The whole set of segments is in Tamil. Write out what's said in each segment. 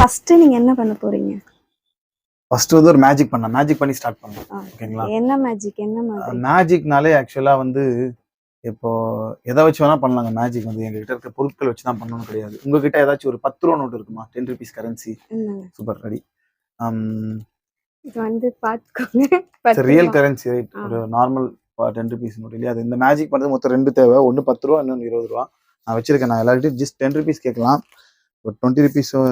ஃபர்ஸ்ட் நீங்க என்ன பண்ண போறீங்க? ஃபர்ஸ்ட் வந்து ஒரு மேஜிக் பண்ண மேஜிக் பண்ணி ஸ்டார்ட் பண்ணலாம். ஓகேங்களா? என்ன மேஜிக் என்ன மாதிரி மேஜிக்னாலே ஆக்சுவலா வந்து இப்போ எதை வச்சு வேணா பண்ணலாங்க மேஜிக் வந்து எங்ககிட்ட இருக்க பொருட்கள் வச்சு தான் பண்ணணும் கிடையாது. உங்ககிட்ட ஏதாச்சும் ஒரு பத்து ரூபா நோட்டு இருக்குமா? Ten rupees currency super ready இது வந்து பார்த்துக்கோங்க. ரியல் கரன்சி ரைட் ஒரு நார்மல் டென் ருபீஸ் நோட் இல்லையா? அது இந்த மேஜிக் பண்ணுறது மொத்தம் ரெண்டு தேவை. ஒன்று பத்து ரூபா இன்னொன்று இருபது ரூபா. நான் வச்சிருக்கேன். நான் எல்லார்கிட்டையும் ஜஸ்ட் டென் ருபீஸ் கேட்கலாம். ஒரு டுவெண்ட்டி ருபீஸும்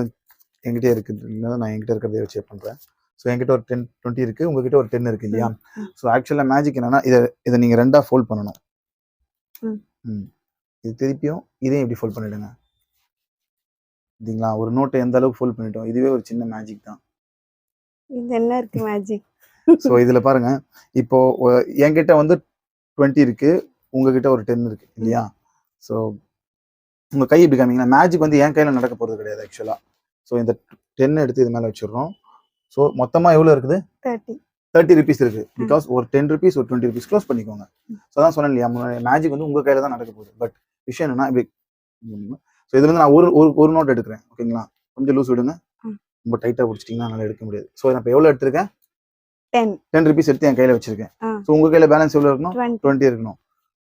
என்கிட்ட இருக்குது இல்லை நான் என்கிட்ட இருக்கிறதே வச்சு பண்ணுறேன் ஸோ என்கிட்ட ஒரு டென் டுவெண்ட்டி இருக்குது உங்ககிட்ட ஒரு டென் இருக்கு இல்லையா. ஸோ ஆக்சுவலாக மேஜிக் என்னன்னா இதை இதை நீங்கள் ரெண்டாக ஃபோல்ட் பண்ணணும். இது திருப்பியும் இதையும் இப்படி ஃபோல்ட் பண்ணிடுங்க. சரிங்களா? ஒரு நோட்டை எந்த அளவுக்கு ஃபோல்ட் பண்ணிட்டோம்? இதுவே ஒரு சின்ன மேஜிக் தான். இது என்ன இருக்கு மேஜிக் ஸோ இதில் பாருங்க. இப்போ ஒ- என்கிட்ட வந்து டுவெண்ட்டி இருக்கு. உங்ககிட்ட ஒரு டென் இருக்கு இல்லையா? ஸோ உங்க கை இப்படி காமிங்கன்னா மேஜிக் வந்து என் கையில நடக்க போறது கிடையாது ஆக்சுவலா ஸோ இந்த டென் எடுத்து இது மேல வச்சிடுறோம். ஸோ மொத்தமா எவ்வளோ இருக்குது? தேர்ட்டி தேர்ட்டி ருபீஸ் இருக்கு. பிகாஸ் ஒரு டென் ருபீஸ் ஒரு டுவெண்ட்டி ருபீஸ் க்ளோஸ் பண்ணிக்கோங்க. ஸோ தான் சொன்னேன் இல்லையா? மேஜிக் வந்து உங்க கையில தான் நடக்க போகுது. பட் விஷயம் என்னன்னா இப்படி ஸோ இதுல இருந்து நான் ஒரு ஒரு ஒரு நோட் எடுக்கிறேன். ஓகேங்களா கொஞ்சம் லூஸ் விடுங்க. ரொம்ப டைட்டா பிடிச்சிட்டிங்கன்னா என்னால் எடுக்க முடியாது. ஸோ நான் இப்போ எவ்வளோ எடுத்திருக்கேன்? டென் ருபீஸ் எடுத்து என் கையில வச்சிருக்கேன். ஸோ உங்க கையில பேலன்ஸ் எவ்வளோ இருக்கணும்? டுவெண்ட்டி இருக்கணும்.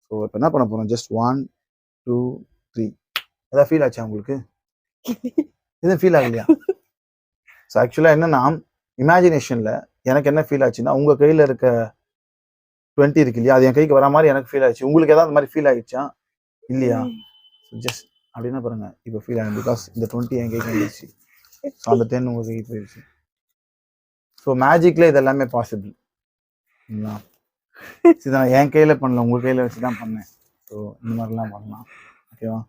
ஸோ இப்போ என்ன பண்ண போறோம்? ஜஸ்ட் ஒன் டூ த்ரீ ஏதாவது ஃபீல் ஆச்சா உங்களுக்கு? எதுவும் ஃபீல் ஆகலையா? ஸோ ஆக்சுவலாக என்னன்னா இமேஜினேஷன்ல எனக்கு என்ன ஃபீல் ஆச்சுன்னா உங்க கையில இருக்க டுவெண்ட்டி இருக்கு இல்லையா? அது என் கைக்கு வர மாதிரி எனக்கு ஃபீல் ஆச்சு. உங்களுக்கு ஏதாவது மாதிரி ஃபீல் ஆயிடுச்சா? இல்லையா? ஜஸ்ட் அப்படின்னா பாருங்க இப்போ ஃபீல் ஆகும் பிகாஸ் இந்த டுவெண்ட்டி என் கைக்கு வந்துருச்சு. ஸோ அந்த டென் உங்க கைக்கு போயிடுச்சு. ஸோ மேஜிக்ல இது எல்லாமே பாசிபிள் இது நான் என் கையில பண்ணல உங்க கையில வச்சு தான் பண்ணேன். ஸோ இந்த மாதிரிலாம் பண்ணலாம். ஓகேவா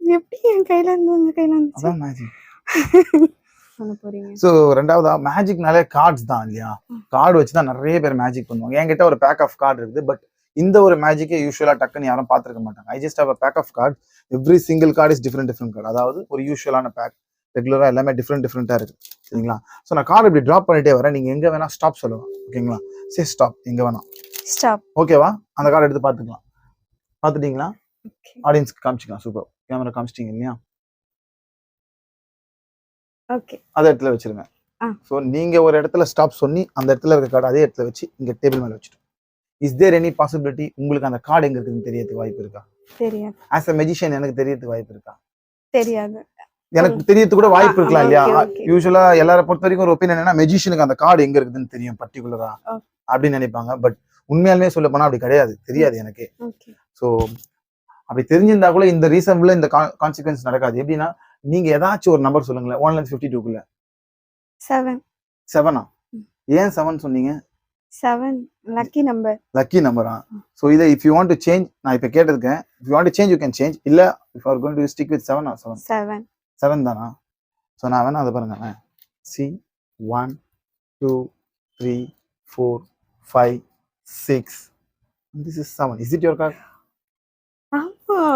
எப்படி என் கையில இருந்து உங்க கையில இருந்துச்சு அதான் மேஜிக் ஸோ ரெண்டாவதா மேஜிக்னாலே கார்ட்ஸ் தான் இல்லையா? கார்டு வச்சு தான் நிறைய பேர் மேஜிக் பண்ணுவாங்க. என்கிட்ட ஒரு பேக் ஆஃப் கார்டு இருக்குது பட் இந்த ஒரு மேஜிக்கே யூஸ்வலா டக்குன்னு யாரும் பார்த்துருக்க மாட்டாங்க. I just have pack of card every single card is different different card அதாவது ஒரு யூஸ்வலான பேக் ரெகுலரா எல்லாமே டிஃப்ரெண்ட் டிஃப்ரெண்ட்டாக இருக்கு. சரிங்களா? ஸோ நான் கார்டு இப்படி ட்ராப் பண்ணிட்டே வரேன். நீங்க எங்க வேணா ஸ்டாப் சொல்லலாம் ஓகேங்களா சரி ஸ்டாப் எங்க வேணா. ஸ்டாப் ஓகேவா அந்த கார்டு எடுத்து பார்த்துக்கலாம். பார்த்துட்டீங்களா? ஆடியன்ஸ்க்கு காமிச்சிக்கலாம். சூப்பர் கேமரா காமிச்சிட்டீங்க இல்லையா? ஓகே அதை இடத்துல வச்சிருங்க. ஸோ நீங்க ஒரு இடத்துல ஸ்டாப் சொல்லி அந்த இடத்துல இருக்க கார்டு அதே இடத்துல வச்சு இங்க டேபிள் மேல வச்சுட்டு. இஸ் தேர் எனி பாசிபிலிட்டி உங்களுக்கு அந்த கார்டு எங்க இருக்குன்னு தெரியறதுக்கு வாய்ப்பு இருக்கா? தெரியாது. ஆஸ் அ மெஜிஷியன் எனக்கு தெரியறதுக்கு வாய்ப்பு இருக்கா? தெரியாது. எனக்கு தெரியறதுக்கு கூட வாய்ப்பு இருக்கலாம் இல்லையா. யூஸ்வலா எல்லாரை பொறுத்த வரைக்கும் ஒரு ஒப்பீனியன் என்னன்னா மெஜிஷியனுக்கு அந்த கார்டு எங்க இருக்குதுன்னு தெரியும் பர்டிகுலரா Okay. அப்படின்னு நினைப்பாங்க. பட் உண்மையாலுமே சொல்ல போனா அப்படி கிடையாது. தெரியாது எனக்கு. ஓகே ஸோ அப்படி தெரிஞ்சிருந்தா கூட இந்த ரீசன்ல இந்த கான்சிக்வன்ஸ் நடக்காது. எப்படின்னா நீங்க ஏதாச்சும் ஒரு நம்பர் சொல்லுங்களேன். ஒன் லேண்ட் ஃபிஃப்டி டூக்குள்ள செவன் செவனா. ஏன் செவன் சொன்னீங்க? செவன் லக்கி நம்பர் லக்கி நம்பரா ஸோ இதை if you want to change நான் இப்போ கேட்டிருக்கேன். If you want to change you can change இல்ல if are going to stick with seven seven seven seven தானா? ஸோ நான் வேணா அதை பாருங்க. See one two three four five six this is seven is it your card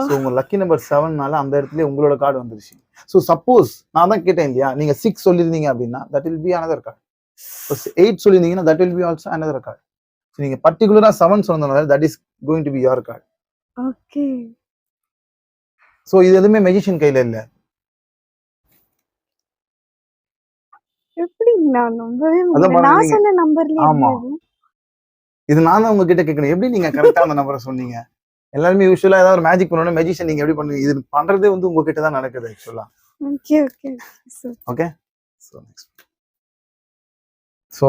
so உங்க லக்கி நம்பர் செவன்னால அந்த இடத்துல உங்களோட கார்டு வந்துருச்சு. ஸோ சப்போஸ் நான் தான் கேட்டேன் இல்லையா? நீங்க சிக்ஸ் சொல்லியிருந்தீங்க அப்படின்னா that will be another card eight சொல்லியிருந்தீங்கன்னா that will be also another card so நீங்க பர்டிகுலரா செவன் சொன்னதுனால that is going to be your card okay so இது எதுவுமே மெஜிஷியன் கையில இல்ல எப்படி நான் நம்பவே சொன்ன ஆமா. இது நான் தான் உங்ககிட்ட கேட்கணும். எப்படி நீங்க கரெக்டா அந்த நம்பரை சொன்னீங்க? எல்லாருமே யூஸ்வலா ஏதாவது ஒரு மேஜிக் பண்ணணும் மெஜிஷியன் நீங்க எப்படி பண்ணுவீங்க? இது பண்றதே வந்து உங்ககிட்ட தான் நடக்குது actually okay okay okay so next so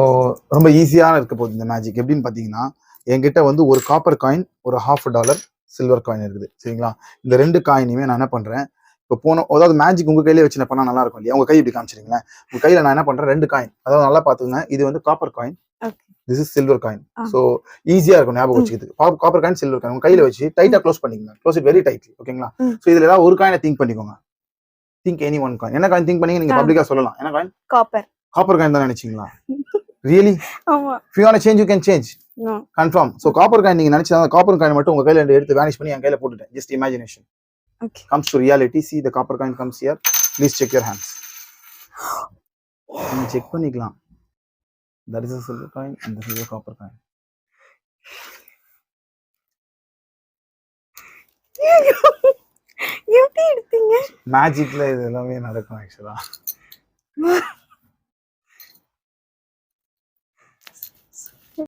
ரொம்ப ஈஸியாக இருக்க போகுது இந்த மேஜிக் எப்படின்னு பார்த்தீங்கன்னா என்கிட்ட வந்து ஒரு காப்பர் காயின் ஒரு ஹாஃப் டாலர் சில்வர் காயின் இருக்குது. சரிங்களா? இந்த ரெண்டு காயினையுமே நான் என்ன பண்ணுறேன் இப்போ போன அதாவது மேஜிக் உங்கள் கையிலே வச்சு பண்ணால் நல்லா இருக்கும் இல்லையா? உங்கள் கை இப்படி காமிச்சிருங்களேன் உங்கள் கையில் நான் என்ன பண்ணுறேன் ரெண்டு காயின் அதாவது நல்லா பார்த்துங்க இது வந்து copper coin this is silver coin. So ஈஸியாக இருக்கும் ஞாபகம். வச்சுக்கிறதுக்கு. காப்பர் காயின் சில்வர் காயின் உங்கள் கையில் வச்சு டைட்டாக க்ளோஸ் பண்ணிக்கங்க. க்ளோஸ் இட் வெரி டைட்லி ஓகேங்களா. ஸோ இதில் ஏதாவது ஒரு காயினை திங்க் பண்ணிக்கோங்க. திங்க் எனி ஒன் காயின் என்ன காயின் திங்க் பண்ணி நீங்கள். பப்ளிக்காக சொல்லலாம். என்ன காயின் காப்பர் காப்பர் காயின் தான் நினைச்சீங்களா? Really to change you can change. No confirm so copper coin நீங்க நினைச்சா காப்பர் காயின் மட்டும் உங்க கையில எடுத்து வேனிஷ் பண்ணி என் கையில போட்டுட்டேன். Just imagination okay comes to reality see the copper coin comes here please check your hands நீங்க செக் பண்ணிக்கலாம். That is a silver coin and this is a copper coin. எப்படி எடுத்தீங்க? மேஜிக்ல இது எல்லாமே நடக்கும் ஆக்சுவலா